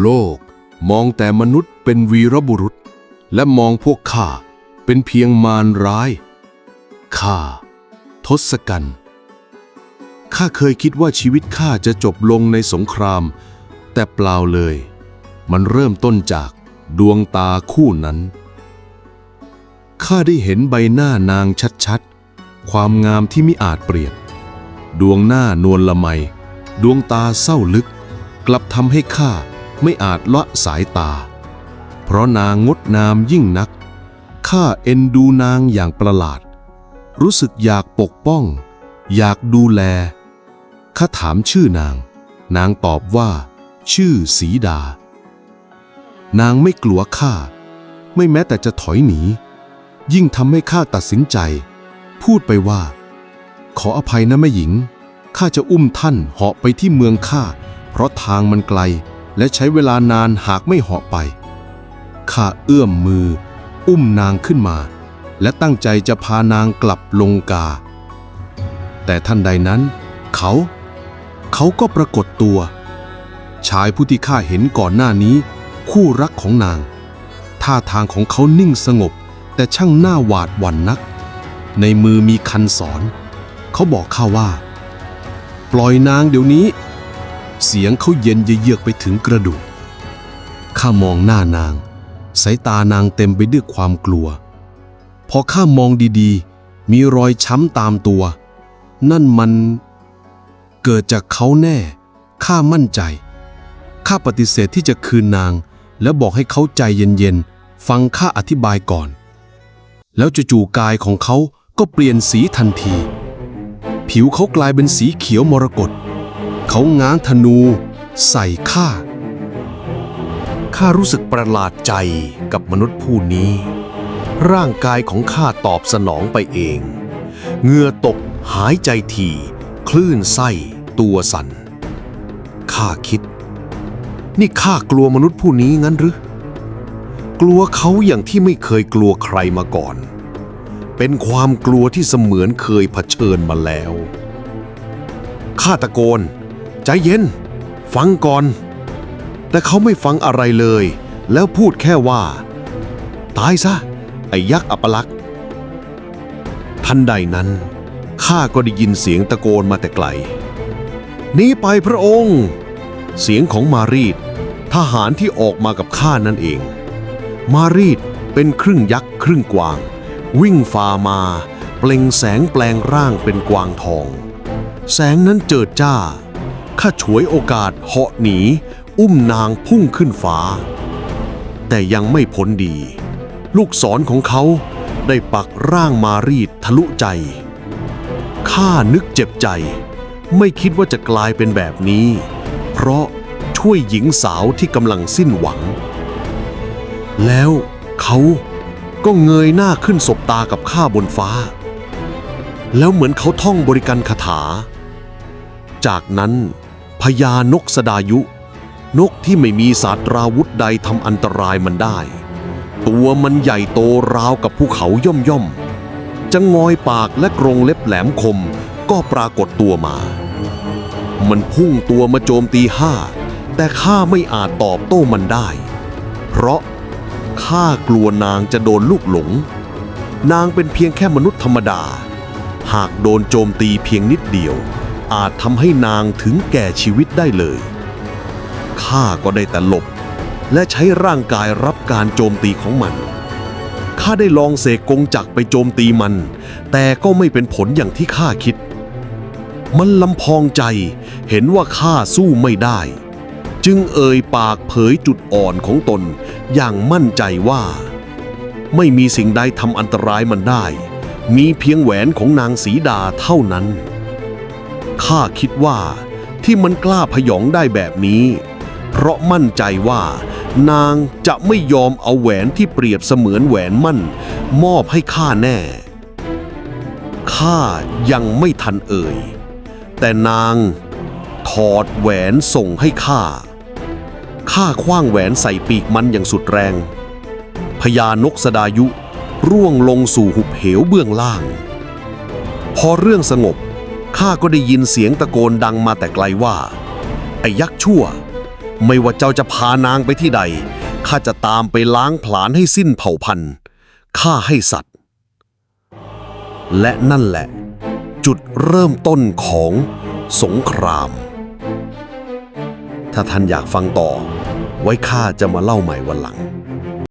โลกมองแต่มนุษย์เป็นวีรบุรุษ และมองพวกข้าเป็นเพียงมารร้ายข้าทศกัณฐ์ข้าเคยคิดว่าชีวิตข้าจะจบลงในสงคราม แต่เปล่าเลย มันเริ่มต้นจากดวงตาคู่นั้นข้าได้เห็นใบหน้านางชัดๆ ความงามที่ไมิอาจเปรียบ ดวงหน้านวลละไม ดวงตาเศร้าลึก กลับทำให้ข้า ไม่อาจละสายตา เพราะนางงดงามยิ่งนัก ข้าเอ็นดูนางอย่างประหลาด รู้สึกอยากปกป้อง อยากดูแล ข้าถามชื่อนาง นางตอบว่า ชื่อสีดา นางไม่กลัวข้า ไม่แม้แต่จะถอยหนี ยิ่งทำให้ข้าตัดสินใจ พูดไปว่า ขออภัยนะแม่หญิงข้าจะอุ้มท่านเหาะไปที่เมืองข้า เพราะทางมันไกล และใช้เวลานานหากไม่เหาะไป ข้าเอื้อมมือ อุ้มนางขึ้นมา และตั้งใจจะพานางกลับลงกา แต่ท่านใดนั้น เขา เขาก็ปรากฏตัว ชายผู้ที่ข้าเห็นก่อนหน้านี้ คู่รักของนาง ท่าทางของเขานิ่งสงบ แต่ช่างหน้าหวาดหวั่นนัก ในมือมีคันสอน เขาบอกข้าว่า ปล่อยนางเดี๋ยวนี้ เสียงเขาเย็นเยือกไปถึงกระดูก ข้ามองหน้านาง สายตานางเต็มไปด้วยความกลัว พอข้ามองดีๆ มีรอยช้ำตามตัว นั่นมันเกิดจากเขาแน่ ข้ามั่นใจ ข้าปฏิเสธที่จะคืนนาง แล้วบอกให้เขาใจเย็นๆ ฟังข้าอธิบายก่อน แล้วจู่ๆกายของเขาก็เปลี่ยนสีทันที ผิวเขากลายเป็นสีเขียวมรกต เขาง้างธนู ใส่ข้า ข้ารู้สึกประหลาดใจกับมนุษย์ผู้นี้ ร่างกายของข้าตอบสนองไปเอง เหงื่อตกหายใจถี่ คลื่นไส้ตัวสั่น ข้าคิด นี่ข้ากลัวมนุษย์ผู้นี้งั้นหรือ กลัวเขาอย่างที่ไม่เคยกลัวใครมาก่อน เป็นความกลัวที่เสมือนเคยเผชิญมาแล้วข้าตะโกน ใจเย็น ฟังก่อน แต่เขาไม่ฟังอะไรเลย แล้วพูดแค่ว่า ตายซะ ไอ้ยักษ์อัปลักษ์ทันใดนั้นข้าก็ได้ยินเสียงตะโกนมาแต่ไกลหนีไปพระองค์ เสียงของมารีดทหารที่ออกมากับข้านั่นเอง มารีดเป็นครึ่งยักษ์ครึ่งกวาง วิ่งฝ่ามา เปล่งแสงแปลงร่างเป็นกวางทอง แสงนั้นเจิดจ้า ข้าฉวยโอกาสเหาะหนี อุ้มนางพุ่งขึ้นฟ้า แต่ยังไม่พ้นดี ลูกศรของเขาได้ปักร่างมารีดทะลุใจ ข้านึกเจ็บใจ ไม่คิดว่าจะกลายเป็นแบบนี้ เพราะช่วยหญิงสาวที่กำลังสิ้นหวัง แล้วเขาก็เงยหน้าขึ้นสบตากับข้าบนฟ้า แล้วเหมือนเขาท่องบริกรรคาถา จากนั้น พญานกสดายุ นกที่ไม่มีศาสตราวุธใดทำอันตรายมันได้ ตัวมันใหญ่โตราวกับภูเขาย่อมย่อมจะงอยปากและกรงเล็บแหลมคมก็ปรากฏตัวมา มันพุ่งตัวมาโจมตีข้าแต่ข้าไม่อาจตอบโต้มันได้ เพราะข้ากลัวนางจะโดนลูกหลง นางเป็นเพียงแค่มนุษย์ธรรมดา หากโดนโจมตีเพียงนิดเดียว อาจทำให้นางถึงแก่ชีวิตได้เลย ข้าก็ได้แต่หลบ และใช้ร่างกายรับการโจมตีของมัน ข้าได้ลองเสกกงจักรไปโจมตีมัน แต่ก็ไม่เป็นผลอย่างที่ข้าคิด มันลำพองใจเห็นว่าข้าสู้ไม่ได้ จึงเอ่ยปากเผยจุดอ่อนของตนอย่างมั่นใจว่า ไม่มีสิ่งใดทำอันตรายมันได้ มีเพียงแหวนของนางสีดาเท่านั้น ข้าคิดว่าที่มันกล้าพยองได้แบบนี้ เพราะมั่นใจว่านางจะไม่ยอมเอาแหวนที่เปรียบเสมือนแหวนมั่น มอบให้ข้าแน่ ข้ายังไม่ทันเอ่ย แต่นางถอดแหวนส่งให้ข้า ข้าคว้างแหวนใส่ปีกมันอย่างสุดแรง พญานกสดายุ ร่วงลงสู่หุบเหวเบื้องล่าง พอเรื่องสงบ ข้าก็ได้ยินเสียงตะโกนดังมาแต่ไกลว่า ไอ้ยักษ์ชั่ว ไม่ว่าเจ้าจะพานางไปที่ใด ข้าจะตามไปล้างผลาญให้สิ้นเผ่าพันธุ์ข้าให้สัตว์ และนั่นแหละ จุดเริ่มต้นของสงคราม ถ้าท่านอยากฟังต่อ ไว้ข้าจะมาเล่าใหม่วันหลัง